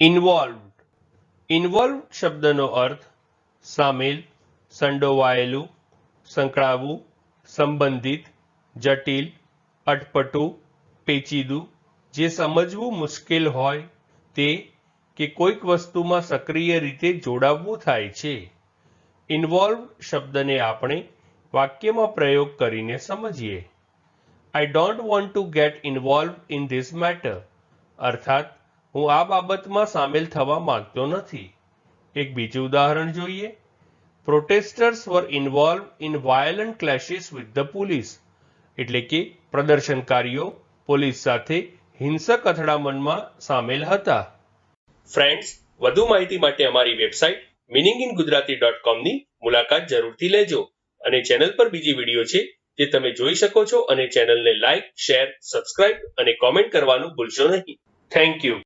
Involved involve શબ્દનો અર્થ સામેલ, સંડોવાયેલું, સંકળાવું, સંબંધિત, જટિલ, અટપટું, પેચીદું. જે સમજવું મુશ્કેલ હોય તે કે કોઈક વસ્તુમાં સક્રિય રીતે જોડાવવું થાય છે. ઇન્વોલ્વ શબ્દને આપણે વાક્યમાં પ્રયોગ કરીને સમજીએ. I don't want to get involve in this matter અર્થાત હું આ બાબતમાં સામેલ થવા માંગતો નથી. એક બીજું ઉદાહરણ જોઈએ. Protesters were involve in violent clashes with the police એટલે કે પ્રદર્શનકારીઓ પોલીસ સાથે હિંસક અથડામણમાં સામેલ હતા. ફ્રેન્ડ્સ વધુ માહિતી માટે અમારી website meaning in Gujarati dot કોમની મુલાકાત જરૂરથી લેજો અને ચેનલ પર બીજી વીડિયો છે જે તમે જોઈ શકો છો અને ચેનલને લાઇક શેર સબસ્ક્રાઇબ અને કોમેન્ટ કરવાનું ભૂલશો નહીં. Thank you